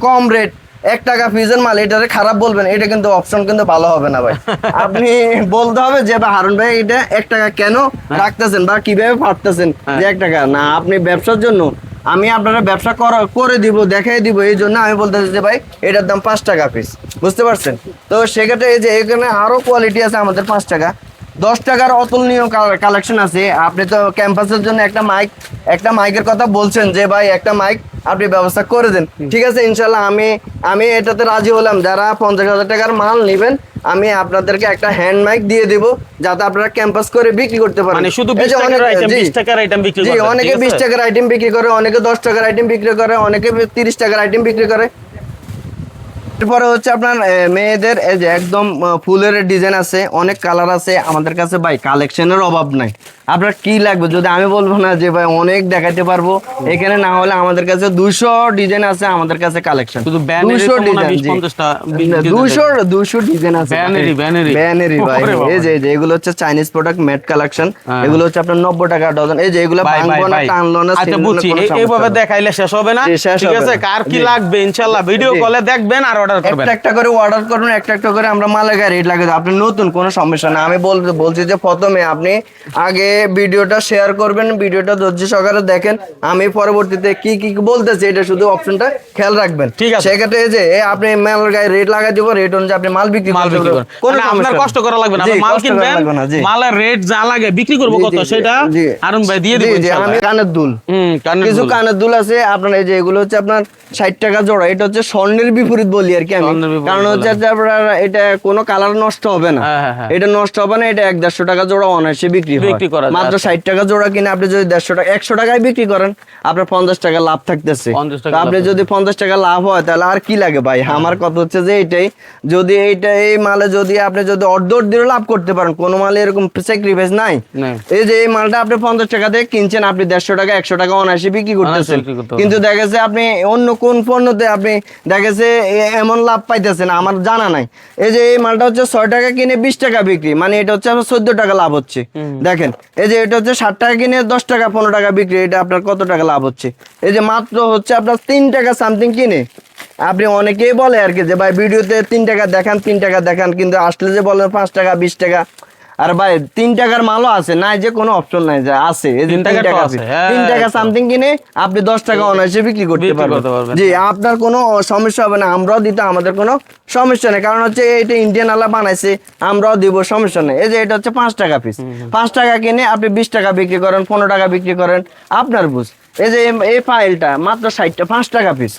কম রেট এক টাকা ফিজের মাল এটারে খারাপ বলবেন এটা কিন্তু অপশন কিন্তু ভালো হবে না ভাই। (laughs) আপনি বলতে হবে যে ভাই হারুন ভাই এটা এক টাকা কেন রাখতেছেন বা কীভাবে ফাটতেছেন হ্যাঁ। যে এক টাকা? না আপনি ব্যবসার জন্য আমি আপনারা ব্যবসা করা করে দিব দেখাই দিব এই জন্য আমি বলতেছি যে ভাই এটার দাম পাঁচ টাকা পিস বুঝতে পারছেন? তো সেক্ষেত্রে এই যে এখানে আরও কোয়ালিটি আছে আমাদের পাঁচ টাকা। দশ টাকার অতুলনীয় কালেকশন আছে। আপনি তো ক্যাম্পাসের জন্য একটা মাইক একটা মাইকের কথা বলছেন যে ভাই একটা মাইক আপনি ব্যবস্থা করে দেন। ঠিক আছে ইনশাল্লাহ আমি আমি এটাতে রাজি হলাম। যারা পঞ্চাশ হাজার টাকার মাল নেবেন আমি আপনাদেরকে একটা হ্যান্ড মাইক দিয়ে দিব যাতে আপনারা ক্যাম্পাস করে বিক্রি করতে পারেন। মানে শুধু টাকার অনেকে- আইটেম জি। বিশ টাকার আইটেম বিক্রি অনেকে? টাকার আইটেম করে অনেকে দশ টাকার আইটেম বিক্রি করে অনেকে তিরিশ টাকার আইটেম বিক্রি করে। এরপরে হচ্ছে আপনার মেয়েদের এই যে একদম ফুলের ডিজাইন আছে অনেক কালার আছে। আমাদের কাছে ভাই কালেকশনের অভাব নাই। আপনার কি লাগবে? যদি আমি বলব না যে ভাই অনেক দেখাতে পারব এখানে না হলে আমাদের কাছে দুইশো ডিজাইন আছে আমাদের কাছে কালেকশন। শুধু ব্যানারে তো 20 50 টা design দুইশো দুইশো ডিজাইন আছে ব্যানারি, ভাই। এই যে এগুলো হচ্ছে চাইনিজ প্রোডাক্ট ম্যাট কালেকশন। এগুলো হচ্ছে আপনার নব্বই টাকা ডজন। এই যে এগুলো ভাঙবো না টানলো না আচ্ছা এইভাবে দেখাইলে শেষ হবে না। শেষ ঠিক আছে কার কি লাগবে? ইনশাল্লাহ ভিডিও কলে দেখবেন আর অর্ডার করবেন। একটা একটা করে অর্ডার করবেন একটা একটা করে আমরা মালের গায়ে রেট লাগে আপনি নতুন কোনো সমস্যা না। আমি বলতে বলছি যে প্রথমে আপনি আগে ভিডিওটা শেয়ার করবেন ভিডিওটা ধৈর্য সহকারে দেখেন। আমি পরবর্তীতে কি কি বলতেছি এটা শুধু অপশনটা খেয়াল রাখবেন। ঠিক আছে। সেক্ষেত্রে যে আপনি মালের গায়ে রেট লাগাই দিব রেট অনুযায়ী আপনি মাল বিক্রি মাল বিক্রি। করেন। কোনো মানে আপনার কষ্ট করা লাগবে না। মাল কিনবেন মালের রেট যা লাগে বিক্রি করব কত? সেটা আরুন ভাই দিয়ে দিব আমি কানের দুল। কিছু কানের দুল আছে আপনার এই যে এগুলো হচ্ছে আপনার ষাট টাকা জোড়া। এটা হচ্ছে স্বর্ণের বিপরীত বলি আর কি আমি কারণ হচ্ছে আপনার এটা কোনো কালার নষ্ট হবে না। হ্যাঁ, হ্যাঁ, হ্যাঁ। এটা নষ্ট হবে না এটা এক দেড়শো টাকা জোড়া অনায়াসে বিক্রি বিক্রি করা মাত্র আচ্ছা। ষাট টাকা জোড়া কিনে আপনি যদি দেড়শো টাকা একশো টাকায় বিক্রি করেন আপনার পঞ্চাশ টাকা লাভ থাকতেছে। 50 টাকা তো আপনি যদি পঞ্চাশ টাকা লাভ হয় তাহলে আর কি লাগে ভাই? আমার কথা হচ্ছে যে এটাই যদি এইটা এই মালে যদি আপনি যদি অর্ধ দিয়ে লাভ করতে পারেন কোনো মালে এরকম স্যাক্রিফাইস নাই। নাই। এই যে এই মালটা আপনি পঞ্চাশ টাকা দিয়ে কিনছেন আপনি দেড়শো টাকা একশো টাকা অনায়াসে বিক্রি করতেছেন। কিন্তু দেখা আপনি অন্য কোন পণ্যতে আপনি দেখা এমন লাভ পাইতেছেন আমার জানা নাই। এই যে এই মালটা হচ্ছে ছয় টাকা কিনে বিশ টাকা বিক্রি মানে এটা হচ্ছে আপনার চোদ্দ টাকা লাভ হচ্ছে। দেখেন এই যে এটা হচ্ছে ষাট টাকা কিনে দশ টাকা পনেরো টাকা বিক্রি এটা আপনার কত টাকা লাভ হচ্ছে? এই যে মাত্র হচ্ছে আপনার তিন টাকা সামথিং কিনে। আপনি অনেকেই বলে আর কি যে ভাই ভিডিওতে তিন টাকা দেখান তিন টাকা দেখান কিন্তু আসলে যে বলেন পাঁচ টাকা বিশ টাকা আর ভাই তিন টাকার মালও আছে নাই যে কোনো অপশন নাই যে আছে। এই তিন টাকা আছে, হ্যাঁ, তিন টাকা সামথিং কিনে আপনি দশ টাকা অনায়াসে বিক্রি করতে পারবেন। জি আপনার কোনো সমস্যা হবে না আমরাও দিতে আমাদের কোনো সমস্যা নেই। কারণ হচ্ছে এটা ইন্ডিয়ান আলা বানাইছে আমরাও দিব সমস্যা নেই। এই যে এটা হচ্ছে পাঁচ টাকা পিস পাঁচ টাকা কিনে আপনি বিশ টাকা বিক্রি করেন পনেরো টাকা বিক্রি করেন আপনার বুঝ। এই যে এই- এই ফাইলটা মাত্র ষাটটা পাঁচ টাকা পিস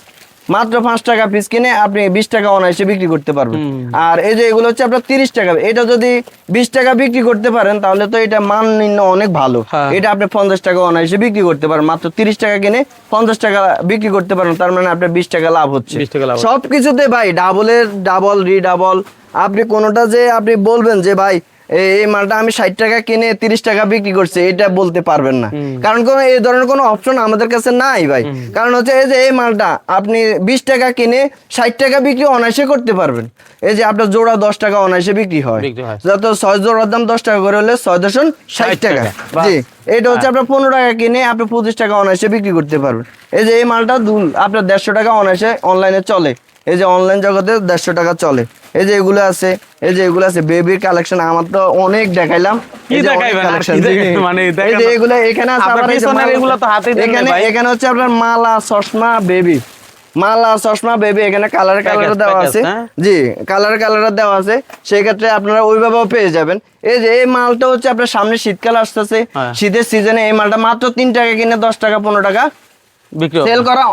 মাত্র পাঁচ টাকা পিস কিনে আপনি বিশ টাকা অনায়াসে বিক্রি করতে পারবেন। আর এই যে এগুলো হচ্ছে আপনার তিরিশ টাকা। এটা যদি বিশ টাকা বিক্রি করতে পারেন তাহলে তো এটা মান নিম্ন অনেক ভালো। হ্যাঁ। এটা আপনি পঞ্চাশ টাকা অনায়াসে বিক্রি করতে পারেন। মাত্র তিরিশ টাকা কিনে পঞ্চাশ টাকা বিক্রি করতে পারেন। তার মানে আপনার বিশ টাকা লাভ হচ্ছে। 20 টাকা লাভ হচ্ছে। সব কিছুতে ভাই ডাবলের ডাবল রি ডাবল আপনি কোনোটা যে আপনি বলবেন যে ভাই এই এই মালটা আমি ষাট টাকা কিনে তিরিশ টাকা বিক্রি করছি এটা বলতে পারবেন না। কারণ কোনো এই ধরনের কোনো অপশন আমাদের কাছে নাই ভাই। কারণ হচ্ছে এই যে এই মালটা আপনি বিশ টাকা কিনে ষাট টাকা বিক্রি অনায়াসে করতে পারবেন। এই যে আপনার জোড়া দশ টাকা অনায়াসে বিক্রি হয়। যত ছয় জোড়ার দাম দশ টাকা করে হলে ছয় দশন ষাট টাকা। জি এটা হচ্ছে আপনার পনেরো টাকা কিনে আপনি পঁচিশ টাকা অনায়াসে বিক্রি করতে পারবেন। এই যে এই মালটা আপনার দেড়শো টাকা অনায়াসে অনলাইনে চলে। এই যে অনলাইন জগতে দেড়শো টাকা চলে। এই যে এগুলো আছে এই যে এগুলো আছে বেবির কালেকশন আমার তো অনেক দেখাইলাম? মানে এখানে হচ্ছে আপনার মালা চশমা বেবি মালা চশমা বেবি এখানে কালার কালার দেওয়া আছে। হ্যাঁ? জি কালার কালার দেওয়া আছে। সেই ক্ষেত্রে আপনারা ওইভাবেও পেয়ে যাবেন। এই যে এই মালটা হচ্ছে আপনার সামনে শীতকাল আসতেছে। হ্যাঁ। শীতের সিজনে এই মালটা মাত্র তিন টাকা কিনে দশ টাকা পনেরো টাকা। সেল করা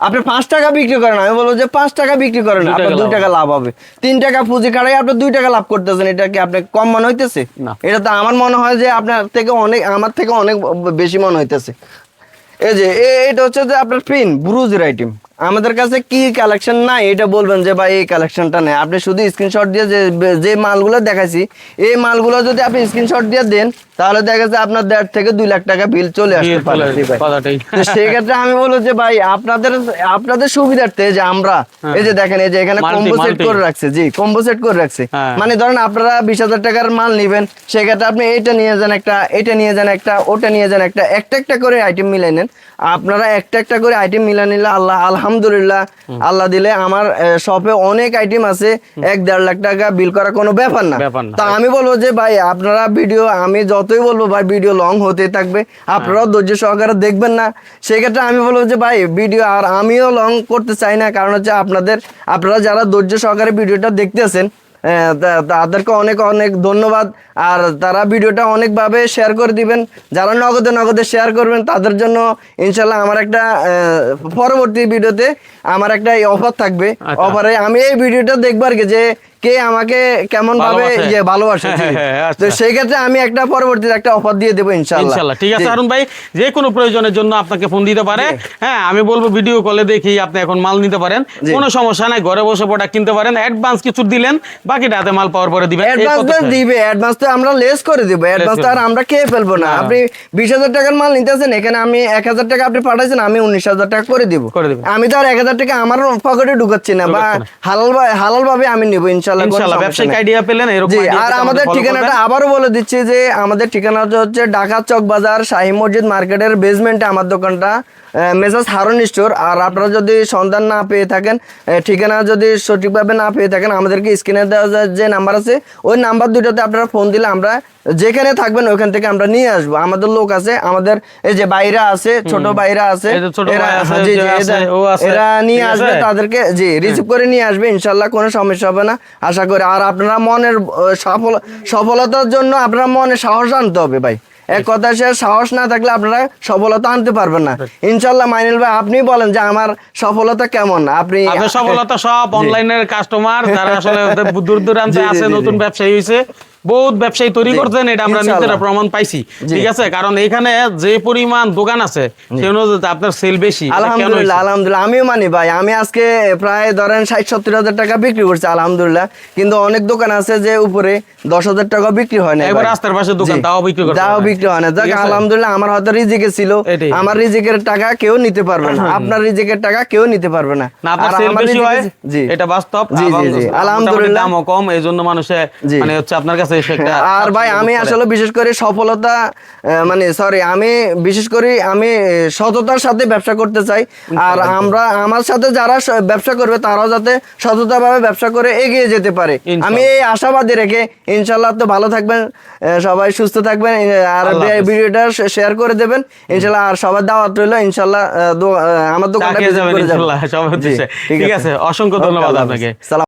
আপনি পাঁচ টাকা বিক্রি করেন আমি বলব যে পাঁচ টাকা বিক্রি করেন আপনার দুই টাকা লাভ হবে। তিন টাকা পুঁজি কাটাই আপনি দুই টাকা লাভ করতেছেন এটা কি আপনার কম মনে হইতেছে? না। এটা তো আমার মনে হয় যে আপনার থেকে অনেক আমার থেকে অনেক বেশি মনে হইতেছে। এই যে এটা হচ্ছে যে আপনার পিন ব্রুজ আইটেম আমাদের কাছে কি কালেকশন নাই এটা বলবেন যে ভাই এই কালেকশনটা নেই। আপনি শুধু স্ক্রিনশট দিয়ে যে যে মালগুলো দেখাইছি এই মালগুলো যদি আপনি স্ক্রিনশট দিয়ে দেন তাহলে দেখা যাচ্ছে আপনার দেড় থেকে দুই লাখ টাকা বিল চলে আসতে পারে। সেক্ষেত্রে আমি বলব যে ভাই আপনাদের আপনাদের সুবিধার্থে যে আমরা এই যে দেখেন এই যে এখানে কম্বো সেট করে রাখছে জি কম্বো সেট করে রাখছে। হ্যাঁ। মানে ধরেন আপনারা বিশ হাজার টাকার মাল নিবেন সেক্ষেত্রে আপনি এটা নিয়ে যান একটা এটা নিয়ে যান একটা ওটা নিয়ে যান একটা একটা একটা করে আইটেম মিলাই নেন। আপনারা একটা একটা করে আইটেম মিলাই নিলে আল্লাহ আলহামদুলিল্লাহ আল্লাহ দিলে আমার শপে অনেক আইটেম আছে। এক দেড় লাখ টাকা বিল করা কোনো ব্যাপার না। তা আমি বলব যে ভাই আপনারা ভিডিও আমি যতই বলব ভাই ভিডিও লং হতে থাকবে। আপনারাও ধৈর্য সহকারে দেখবেন না। সেক্ষেত্রে আমি বলব যে ভাই ভিডিও আর আমিও লং করতে চাই না। কারণ হচ্ছে আপনাদের আপনারা যারা ধৈর্য সহকারে ভিডিওটা দেখতেছেন তাদেরকে অনেক অনেক ধন্যবাদ। আর তারা ভিডিওটা অনেকভাবে শেয়ার করে দিবেন। যারা নগদে নগদে শেয়ার করবেন তাদের জন্য ইনশাল্লাহ আমার একটা আহ, পরবর্তী ভিডিওতে আমার একটা অফার থাকবে। আচ্ছা। অফারে আমি এই ভিডিওটা দেখবার কি যে কে আমাকে কেমন ভাবে। যে ভালোবাসে জি। হ্যাঁ, হ্যাঁ, তো আচ্ছা। সেই ক্ষেত্রে আমি একটা পরবর্তীতে একটা অফার দিয়ে দেবো ইনশাল্লাহ ইনশাল্লাহ ঠিক আছে জি। হারুন ভাই যে কোনো প্রয়োজনের জন্য আপনাকে ফোন দিতে পারে হ্যাঁ আমি বলব ভিডিও কলে দেখি আপনি এখন মাল নিতে পারেন কোনো সমস্যা নাই ঘরে বসে প্রোডাক্ট কিনতে পারেন অ্যাডভান্স কিছু দিলেন বাকিটা হাতে মাল পাওয়ার পরে দিবেন অ্যাডভান্স তো দিবে অ্যাডভান্স তো আমরা লেস করে দিব অ্যাডভান্স তো আর আমরা খেয়ে ফেলব না হ্যাঁ। আপনি বিশ হাজার টাকার মাল নিতেছেন এখানে আমি এক হাজার টাকা আপনি পাঠাইছেন আমি উনিশ হাজার টাকা করে দিব। আমি তো আর এক হাজার টাকা আমার পকেটে ঢুকাচ্ছি না বা। হালাল হালাল ভাবে আমি নিব ইনশাল্লাহ কোনো ইনশাল্লাহ ব্যবসায়িক আইডিয়া পেলেন এরকম আর আমাদের ঠিকানাটা আবারও বলে দিচ্ছি যে আমাদের ঠিকানাটা হচ্ছে ঢাকা চক বাজার শাহী মসজিদ মার্কেটের বেসমেন্টে আমার দোকানটা মেসাজ হারন স্টোর। আর আপনারা যদি সন্ধান না পেয়ে থাকেন ঠিকানা যদি সঠিকভাবে না পেয়ে থাকেন আমাদেরকে স্ক্রিনে দেওয়া যে- নাম্বার আছে ওই নাম্বার দুটোতে আপনারা ফোন দিলে আমরা যেখানে থাকবেন ওইখান থেকে আমরা নিয়ে আসব। আমাদের লোক আছে আমাদের এই যে বাইরা আছে ছোট বাইরা আছে এরা- আছে, নিয়ে আসবে তাদেরকে জি রিসিভ করে নিয়ে আসবে। ইনশাল্লাহ কোনো সমস্যা হবে না। আশা করি। আর আপনারা মনের সফল সফলতার জন্য আপনারা মনে সাহস আনতে হবে ভাই। এক কথা সে সাহস না থাকলে আপনারা সফলতা আনতে পারবেন না। ইনশাল্লাহ মাইনুল ভাই আপনি বলেন যে আমার সফলতা কেমন? আপনি আপনার সফলতা সব অনলাইনের কাস্টমার যারা আসলে দূর দূরান্তে আছে নতুন ব্যবসায়ী হয়েছে বহুত ব্যবসায়ী তৈরি করছেন এটা আমরা। নিজেরা প্রমাণ পাইছি ঠিক আছে? কারণ এখানে যে পরিমাণ দোকান আছে সে অনুযায়ী আপনার সেল বেশি আলহামদুলিল্লাহ আলহামদুলিল্লাহ আমিও মানি ভাই আমি আজকে প্রায় ধরেন ষাট সত্তর হাজার টাকা বিক্রি করছি আলহামদুলিল্লাহ। কিন্তু অনেক দোকান আছে যে উপরে দশ হাজার টাকা বিক্রি হয় না একবার ভাই। রাস্তার পাশে দোকান। তাও বিক্রি করতে তাও বিক্রি হয় না যাক আলহামদুলিল্লাহ আমার হয়তো রিজিকে ছিল। আমার রিজিকের টাকা কেউ নিতে পারবে না। আপনার রিজিকের টাকা কেউ নিতে পারবে না। না আপনার সেল বেশি হয় জি। এটা বাস্তব জি, জি। আলহামদুলিল্লাহ। দামও কম এই জন্য মানুষে মানে হচ্ছে আপনার কাছে একটা (laughs) আর ভাই আমি আসলে বিশেষ করে সফলতা মানে সরি আমি বিশেষ করে আমি সততার সাথে ব্যবসা করতে চাই। আর আমরা আমার সাথে যারা ব্যবসা করবে তারাও যাতে সততাভাবে ব্যবসা করে এগিয়ে যেতে পারে। আমি এই আশাবাদী রেখে ইনশাল্লাহ তো ভালো থাকবেন সবাই সুস্থ থাকবেন আর ভিডিওটা শেয়ার করে দেবেন। ইনশাল্লাহ আর সবার দাওয়াত রইল ইনশাল্লাহ আমার দোকানটা হচ্ছে ঠিক আছে। অসংখ্য ধন্যবাদ আপনাকে।